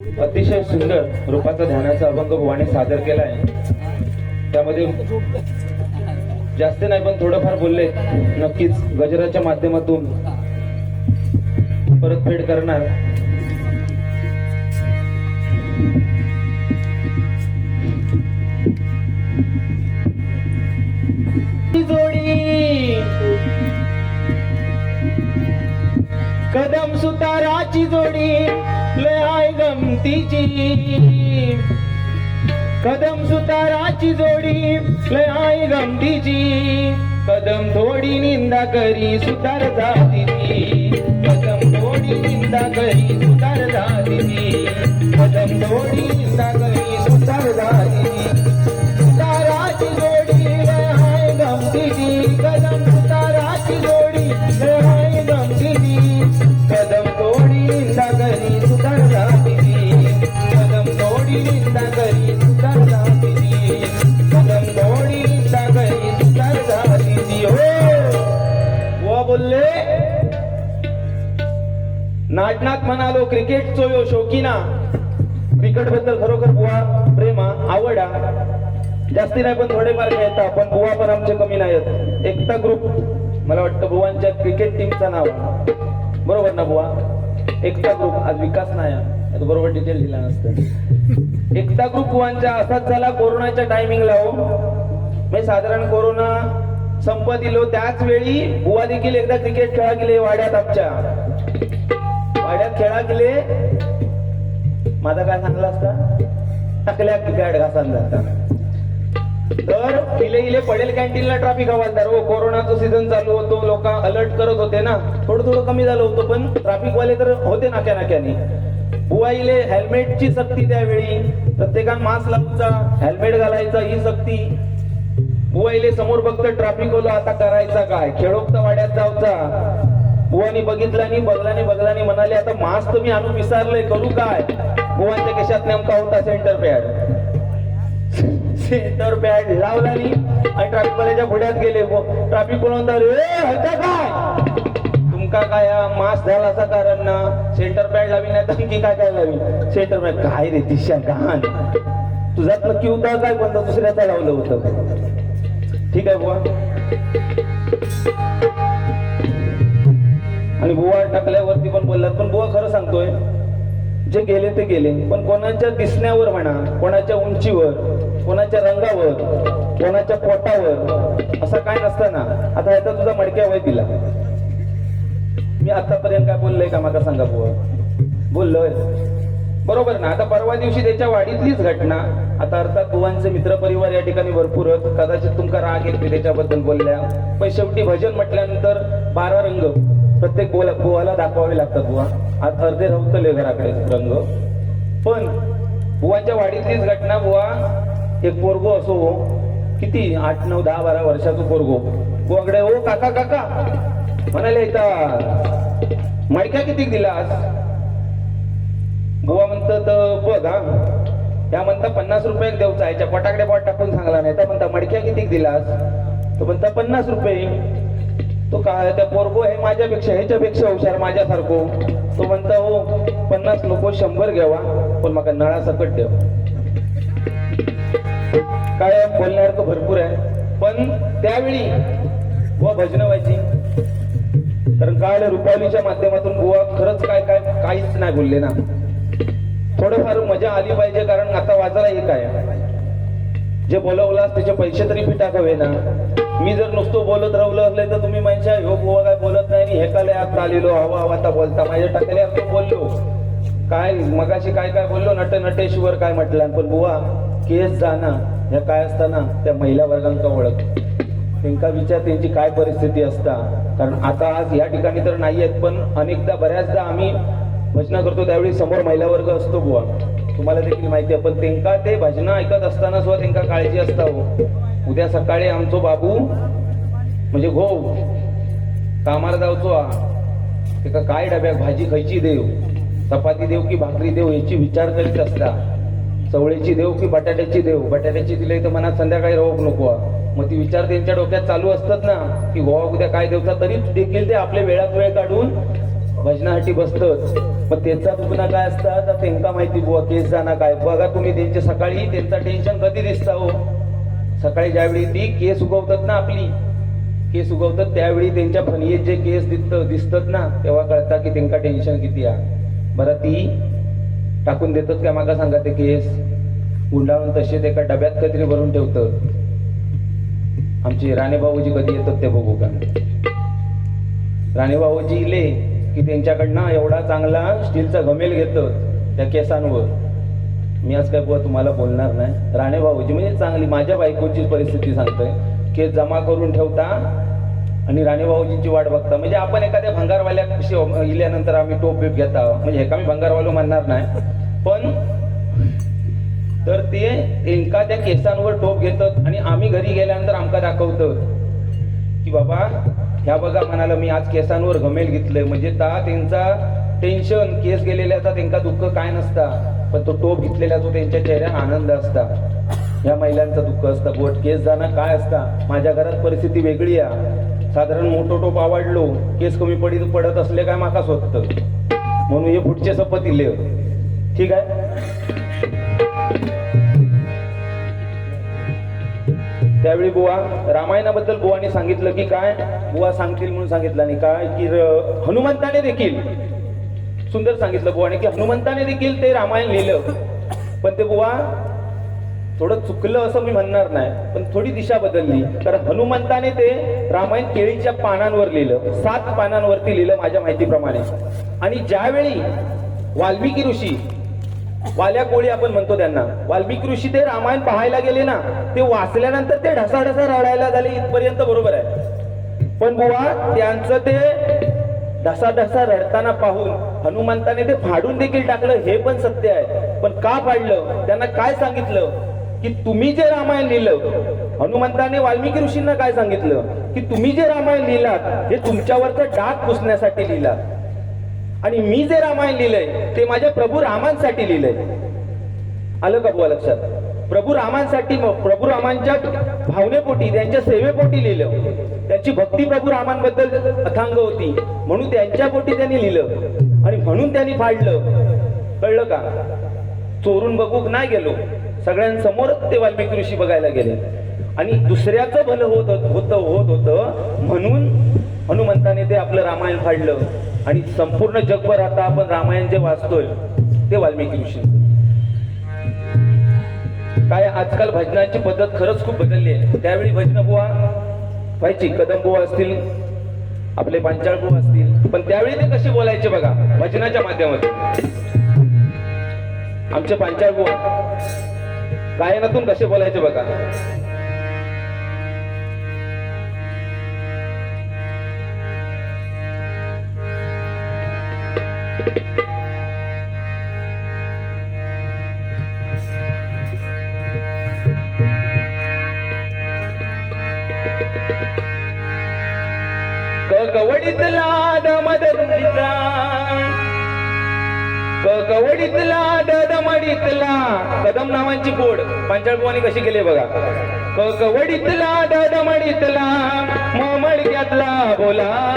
अतिशय सुंदर रूपाचा ध्यानाचा अभंग भुवाने सादर केलाय. त्यामध्ये जास्त नाही पण थोडंफार बोलले नक्कीच गजराच्या माध्यमातून परतफेड करणार. जोडी. कदम सुताराची जोडी. लय गमतीची. कदम सुताराची जोडी लय गमतीची. कदम थोडी निंदा करी सुतार जातीची. कदम थोडी निंदा करी सुतार जातीची. कदम थोडी निंदा करी सुतार क्रिकेटचो यो शौकीना. क्रिकेटबद्दल खरोखर बुवा प्रेमा आवडा जास्ती नाही पण थोडेफार खेळता पण बुवा पण आमचे कमी नाहीत एकता ग्रुप मला वाटतं बुवांच्या क्रिकेट टीमचं नाव बरोबर ना बुवा? एकता ग्रुप आज विकास नाही आता बरोबर डिटेल दिला नसतं. एकता ग्रुप बुवांच्या असाच झाला कोरोनाच्या टायमिंगला हो. म्हणजे साधारण कोरोना संपत इलो त्याच वेळी बुवा देखील एकदा क्रिकेट खेळा गेले वाड्यात आमच्या. वाड्यात खेळा गेले. माझा काय सांगला असता? टाकल्या बॅट घासान जाता तर इले इले पडेल कॅन्टीनला ट्रॅफिक हवालदार. हो कोरोनाचं सीझन चालू होतो. लोक अलर्ट करत होते ना. थोडं थोडं कमी झालं होतं पण ट्रॅफिक वाले तर होते नाक्या नाक्याने बुवा इले हेल्मेटची सक्ती त्यावेळी. प्रत्येकान मास्क लावचा हेल्मेट घालायचा ही सक्ती. बुवा इले समोर फक्त ट्रॅफिक होलो आता करायचा काय? खेळोक्त वाड्यात जाऊचा. बुवानी बघितलं आणि बघलानी म्हणाले आता मास्क तुम्ही आणून विसरलंय करू काय? बुवांच्या केशात नेमका होता सेंटर पॅड सेंटर पॅड लावला आणि ट्रॅफिक वाल्याच्या गेले. ट्रॅफिक कोण काय तुमका काय मास्क झाला असा कारण ना? सेंटर पॅड लावी नाही तर की काय काय लावी सेंटर पॅड काय रे दिशा घाण. तुझ्यात नक्की होता काय पण दुसऱ्याचा लावलं होतं? ठीक आहे बुवा. आणि बुवा टाकल्यावरती पण बोललात पण बुवा खरं सांगतोय जे गेले ते गेले पण कोणाच्या दिसण्यावर म्हणा कोणाच्या उंचीवर कोणाच्या रंगावर कोणाच्या पोटावर असं काय नसताना आता ह्याचा तुझा मडक्या वय दिला. मी आतापर्यंत काय बोललोय का मला सांगा बुवा? बोललोय. बरोबर ना आता परवा दिवशी त्याच्या वाढीतलीच घटना आता अर्थात बुवांचे मित्र परिवार या ठिकाणी भरपूर कदाचित तुमका राग येते त्याच्याबद्दल बोलल्या. पण शेवटी भजन म्हटल्यानंतर बारा रंग. प्रत्येक बोला बुवाला दाखवावे लागतात बुवा. आज अर्धे रवतले घराकडे रंग. पण बुवांच्या वाडीतलीच घटना बुवा एक पोरगो असो किती आठ नऊ दहा बारा वर्षाचं पोरगो. बुवाकडे ओ काका काका. म्हणाले इथं मडक्या किती दिलास बुवा म्हणतात बघ हा. त्या म्हणता पन्नास रुपये देऊचा याच्या पटाकडे पट टाकून सांगला नाही. तर म्हणता मडक्या किती दिलास तो म्हणता पन्नास रुपये. तो काय त्या पोरगो हे माझ्यापेक्षा ह्याच्यापेक्षा हुशार माझ्यासारखो. तो म्हणता हो पन्नास लोक शंभर घ्यावा पण मला नळा सकट काय काय तो भरपूर आहे. पण त्यावेळी व भजन व्हायची. कारण काळ रुपालीच्या माध्यमातून गोवा खरंच काय काय काहीच नाही बोलले ना. थोडंफार मजा आली पाहिजे कारण आता वाजायला एक आहे. जे बोलवलास त्याचे पैसे तरी फिटाकावे हवे ना. मी जर नुसतं बोलत राहिलं असले तर तुम्ही म्हणशा हो बुवा काय बोलत नाही हे काले आता आलेलो? हवा हवा आता बोलता. माझ्या टाकले असतो बोललो. काय मगाशी काय काय बोललो? नट नटेश्वर काय म्हटलं? पण बुवा केस जाणं हे काय असताना त्या महिला वर्गांका ओळख. त्यांका विचार त्यांची काय परिस्थिती असता? कारण आता आज या ठिकाणी तर नाही आहेत पण अनेकदा बऱ्याचदा आम्ही भजना करतो त्यावेळी समोर महिला वर्ग असतो बुवा. तुम्हाला देखील माहिती आहे पण त्यांका ते भजनं ऐकत असताना सुद्धा त्यांका काळजी असता हो. उद्या सकाळी आमचो बाबू म्हणजे घो कामाला जावचो हा. काय डब्याक भाजी खायची देव चपाती देव की भाकरी देव याची विचार करीत असता चवळीची देव की बटाट्याची देव बटाट्याची दिले तर मनात संध्याकाळी रोग नको मग ती विचार त्यांच्या डोक्यात चालू असतात ना की गोवा उद्या काय देवता तरी देखील ते आपल्या वेळात वेळ काढून भजनासाठी बसतच मग त्यांचा दुखणं काय असतं तर त्यांना माहिती बुवा केस जाणार काय? बघा तुम्ही त्यांच्या सकाळी त्यांचा टेन्शन कधी दिसता हो? सकाळी ज्यावेळी ती केस उगवतात ना आपली केस उगवतात त्यावेळी त्यांच्या फणीत जे केस दिसत दिसतात ना तेव्हा कळता की त्यांना टेन्शन किती आहे. बरं ती टाकून देतात का माका सांगा ते केस? गुंडाळून तसेच एका डब्यात कधी भरून ठेवतात आमचे राणे कधी येतात ते बघू का? राणे भाऊजी इले की त्यांच्याकडनं एवढा चांगला स्टीलचा घमेल घेतात त्या केसांवर. मी आज काय बुवा तुम्हाला बोलणार नाही. राणे भाऊजी म्हणजे चांगली माझ्या बायकोची परिस्थिती सांगतोय केस जमा करून ठेवता आणि राणे भाऊजींची वाट बघता. म्हणजे आपण एखाद्या भंगारवाल्या इल्यानंतर आम्ही टोप बिप घेता. म्हणजे हे का मी भंगारवालो म्हणणार नाही. पण तर ते एका त्या केसांवर टोप घेतात आणि आम्ही घरी गेल्यानंतर आमका दाखवतात की बाबा ह्या बघा म्हणाला मी आज केसांवर घमेल घेतलंय. म्हणजे ता त्यांचा टेन्शन केस गेलेले असतात त्यांचा दुःख काय नसता. पण तो टोप घेतलेला जो त्यांच्या चेहऱ्यात आनंद असता. या महिलांचं दुःख असतं. बोट केस जाणं काय असता? माझ्या घरात परिस्थिती वेगळी आहे. साधारण मोठो टोप आवडलो. केस कमी पडी पडत असले काय माका स्वतः म्हणून हे पुढचे शपथ दिले ठीक आहे? त्यावेळी बुवा रामायणाबद्दल बुवाने सांगितलं की काय? बुवा सांगतील म्हणून सांगितलं आणि काय? की हनुमंताने देखील सुंदर सांगितलं बुवाने की हनुमंताने देखील ते रामायण लिहिलं. पण ते बुवा थोडं चुकलं असं मी म्हणणार नाही पण थोडी दिशा बदलली. कारण हनुमंताने ते रामायण केळीच्या पानांवर लिहिलं सात पानांवरती लिहिलं माझ्या माहितीप्रमाणे. आणि ज्यावेळी वाल्मिकी ऋषी वाल्या कोळी आपण म्हणतो त्यांना वाल्मिकी ऋषी ते रामायण पाहायला गेले ना ते वाचल्यानंतर ते ढसाढसा रडायला झाले इथपर्यंत बरोबर आहे. पण बुवा त्यांचं ते ढसा ढसा रडताना पाहून हनुमंताने ते फाडून देखील टाकलं हे पण सत्य आहे. पण का फाडलं? त्यांना काय सांगितलं? की तुम्ही जे रामायण लिहिलं हनुमंताने वाल्मिकी ऋषींना काय सांगितलं? की तुम्ही जे रामायण लिहिलात हे तुमच्यावरचं डाग पुसण्यासाठी लिहिलात. आणि मी जे रामायण लिहिलंय ते माझ्या प्रभू रामांसाठी लिहिलंय. आलं का बुवा लक्षात? प्रभू रामांसाठी प्रभू रामांच्या भावनेपोटी त्यांच्या सेवेपोटी लिहिलं. त्यांची भक्ती प्रभू रामांबद्दल अथांग होती. म्हणून त्यांच्या पोटी त्यांनी लिहिलं. आणि म्हणून त्यांनी फाडलं. कळलं का? चोरून बघूक नाही गेलो. सगळ्यांसमोरच ते वाल्मिकी ऋषी बघायला गेले. आणि दुसऱ्याचं भलं होत होत होत होतं. म्हणून हनुमंताने ते आपलं रामायण फाडलं. आणि संपूर्ण जगभर आता आपण रामायण जे वाचतोय ते वाल्मिकी ऋषी काय आजकाल भजनाची पद्धत खरंच खूप बदलली आहे. त्यावेळी भजन बुवा व्हायची कदंबू असतील आपले पांचाळ असतील. पण त्यावेळी ते कसे बोलायचे बघा भजनाच्या माध्यमातून. आमचे पांचाळ गायनातून कसे बोलायचे बघा. दमडीतला कदम नावांची कोड पांचाळपवानी कशी केली बघा. कवडीतला दमडीतला ममडक्यातला बोला.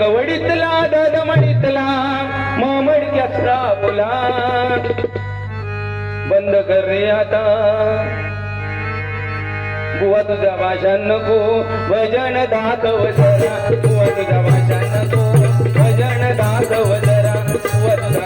कवडीतला दमडीतला ममडक्यातला बोला. बंद कर रे आता. बुवा तुझ्या भाषा नको. भजन दाखव जरा. बुवा तुझ्या भाषा नको. भजन दाखव जरा. बुवा तुझा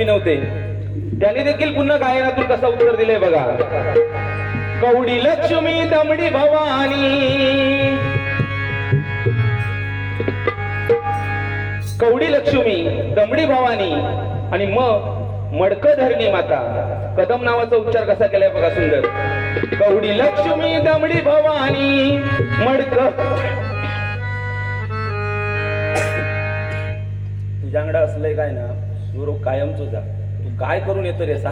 कमी नव्हते. त्याने देखील पुन्हा गायनातून कसा उत्तर दिलंय बघा. कवडी लक्ष्मी दमडी भवानी. कवडी लक्ष्मी दमडी भवानी. आणि मग मडक धरणी माता. कदम नावाचा उच्चार कसा केलाय बघा सुंदर. कवडी लक्ष्मी दमडी भवानी. मडक. तुझ्याकडं असलंय काय ना? स्वरूप कायम तुझा. तू काय करून येतो रे सा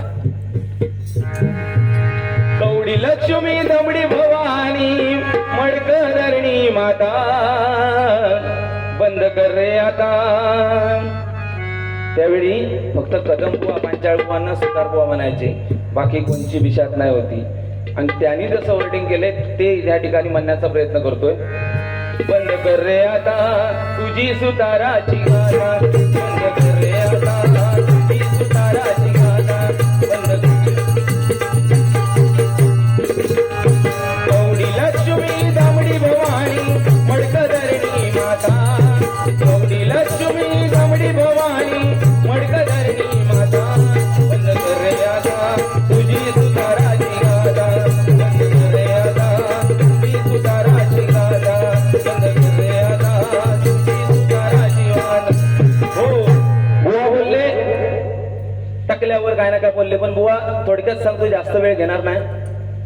कवडी लक्ष्मी दमडी भवानी मडक धरणी माता. बंद कर रे आता. त्यावेळी फक्त कदम बुवा पांचाळ बुवांना सुतार बुवा म्हणायचे. बाकी कोणची विषात नाही होती. आणि त्यांनी जसं वर्डिंग केले ते या ठिकाणी म्हणण्याचा प्रयत्न करतोय. बंद कर रे आता तुझी सुताराची गाथा बंद कर रे आता काय ना काय बोलले पण बुवा थोडक्यात सांगतो जास्त वेळ घेणार नाही.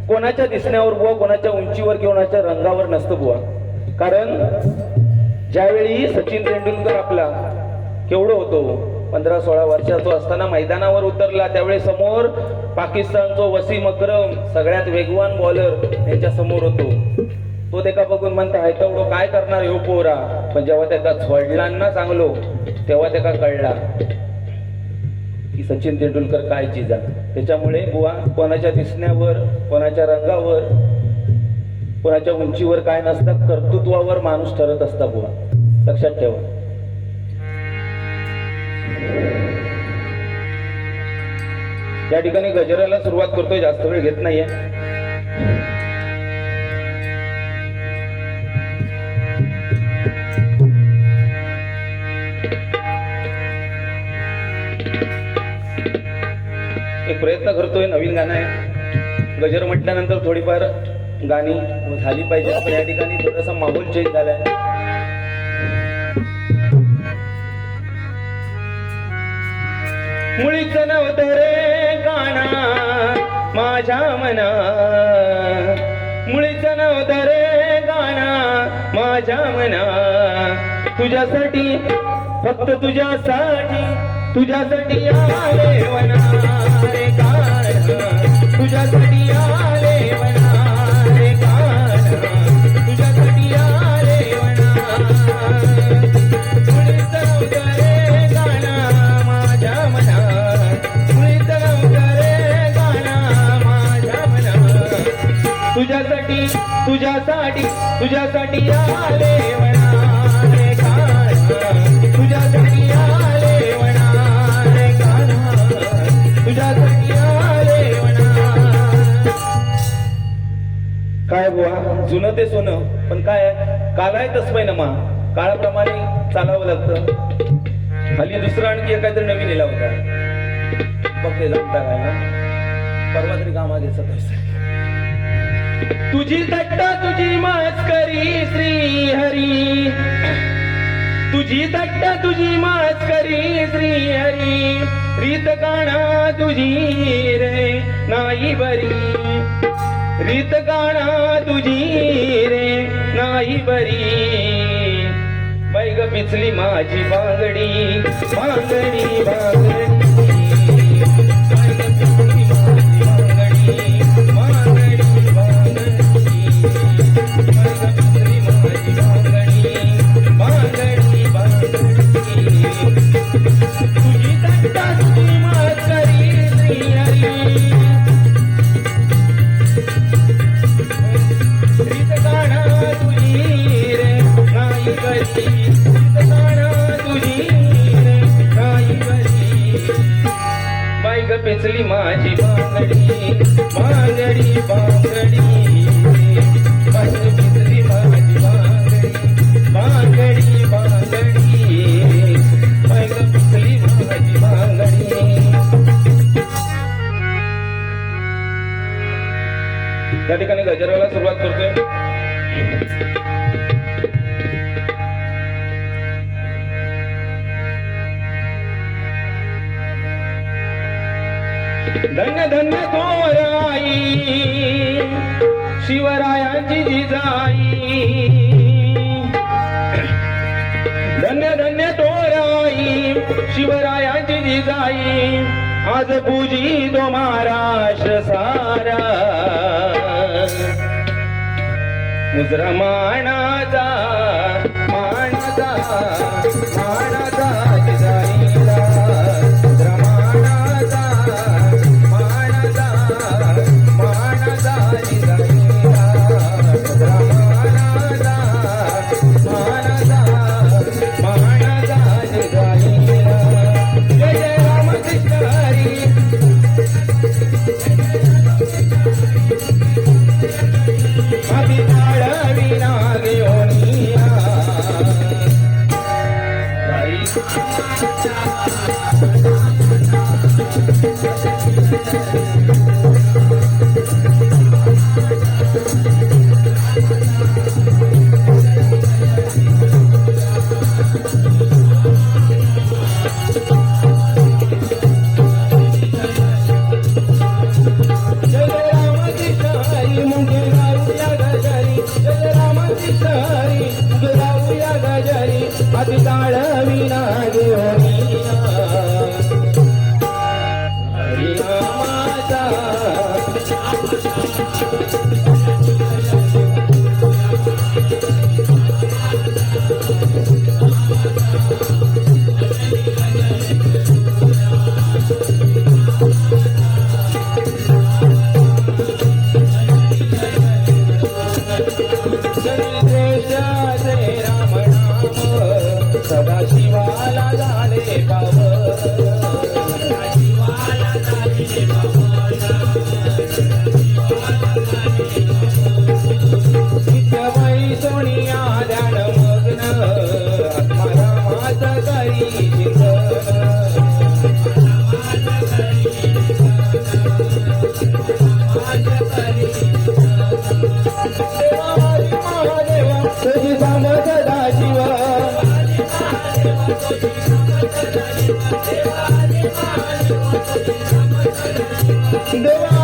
कोणाच्या दिसण्यावर बुवा कोणाच्या उंचीवर किंवा कोणाच्या रंगावर नसतं बुवा. कारण ज्यावेळी सचिन तेंडुलकर आपला केवढं होतो पंधरा सोळा वर्षाचा असताना मैदानावर उतरला त्यावेळी समोर पाकिस्तानचो वसीम अक्रम सगळ्यात वेगवान बॉलर यांच्या समोर होतो. तो त्याका बघून म्हणता हाय तेवढं काय करणार हो पोरा? पण जेव्हा त्याचा वडिलांना सांगलो चांगलो तेव्हा त्याका कळला. की सचिन तेंडुलकर काय चीज. आहे त्याच्यामुळे बुवा कोणाच्या दिसण्यावर कोणाच्या रंगावर कोणाच्या उंचीवर काय नसतं कर्तृत्वावर माणूस ठरत असता बुवा. लक्षात ठेवा. या ठिकाणी गजराला सुरुवात करतोय जास्त वेळ घेत नाहीये. प्रयत्न करतोय नवीन गाणं आहे. गजर म्हटल्यानंतर थोडीफार गाणी झाली पाहिजे. पण या ठिकाणी थोडासा माहोल चेंज झालाय. मुळीच नव्हतं रे गाणा माझ्या मना मुळीच नव्हतं रे गाणा माझ्या मना तुझ्यासाठी फक्त तुझ्यासाठी तुझ्यासाठी आले वना गाणं तुझ्यासाठी आले वना गाणं तुझ्यासाठी आले गाणं माझ्या मना रे गाणं माझ्या मना तुझ्यासाठी तुझ्यासाठी तुझ्यासाठी आले गाणं तुझ्यासाठी काय बुवा? जुनं ते सोनं. पण काय? आहे कालाय तसमय नमा काळाप्रमाणे चालावं लागतं. खाली दुसरं आणखी काहीतरी नवीन लिहिला होता बघ ते जमता काय ना परवा तरी कामा घ्यायचा तुझी दट्टा तुझी मास्करी श्री हरी तुझी तट्टा तुझी मास्करी श्री हरी रीत गाणा तुझी रे नाही बरी. रीत गाणा तुझी रे नाही बरी. बैग पिचली माझी बांगडी बांगडी बांगडी. माझी बांगडी बांगडी मुजरा मानाचा मानाचा माणा देवा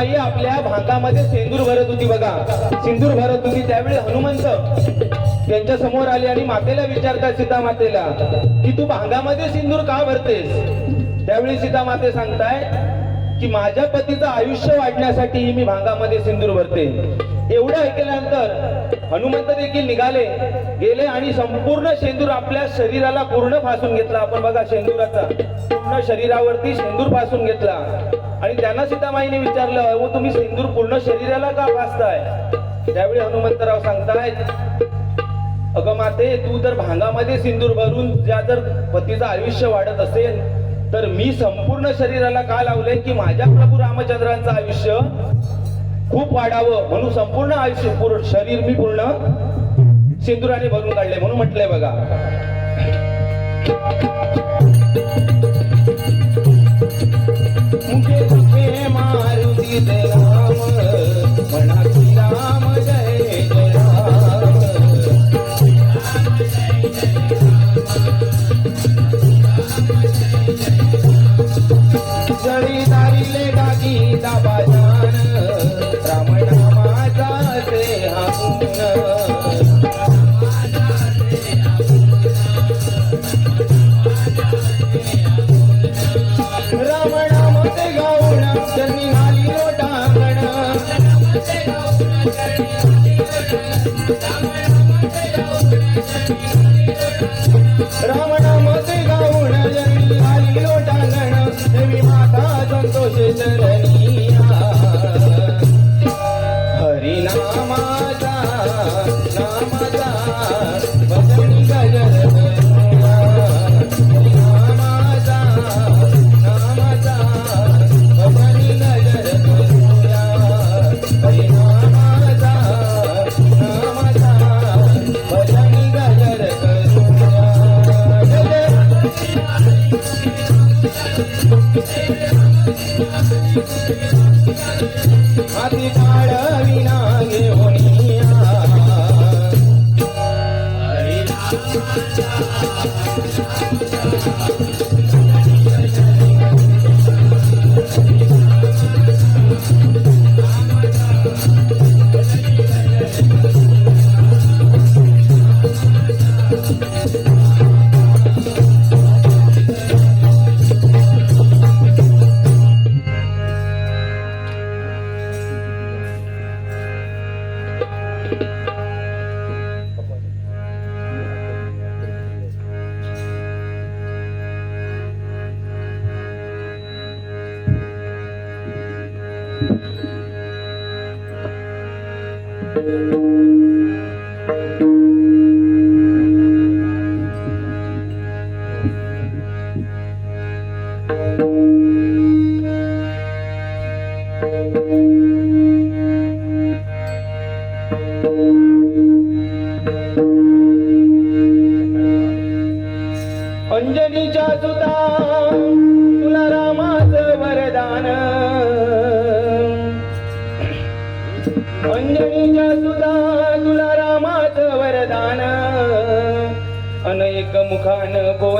सीतामाई आपल्या भागामध्ये सेंदूर भरत होती बघा. सिंदूर भरत होती. त्यावेळी हनुमंत त्यांच्यासमोर आले आणि मातेला विचारतात सीता मातेला की तू भांगामध्ये सिंदूर का भरतेस? त्यावेळी सीता माते सांगताय की माझ्या पतीचं आयुष्य वाढण्यासाठी मी भांगामध्ये सिंदूर भरते. एवढं ऐकल्यानंतर हनुमंत देखील निघाले गेले आणि संपूर्ण शेंदूर आपल्या शरीराला पूर्ण फासून घेतला. आपण बघा शेंदुराचा पूर्ण शरीरावरती शेंदूर फासून घेतला. आणि त्यांना सीतामाईने विचारलं व तुम्ही सिंदूर पूर्ण शरीराला का भासताय? त्यावेळी हनुमंतराव सांगतायत अगं माते तू जर भांगामध्ये सिंदूर भरून ज्या जर पतीचं आयुष्य वाढत असेल तर मी संपूर्ण शरीराला का लावलंय की माझ्या प्रभू रामचंद्रांचं आयुष्य खूप वाढावं? म्हणून संपूर्ण आयुष्य पूर्ण शरीर मी पूर्ण सिंदुराने भरून काढले म्हणून म्हटलंय बघा. राम म्हणा की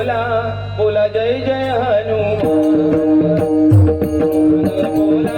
बोला बोला जय जय हनुमान. बोला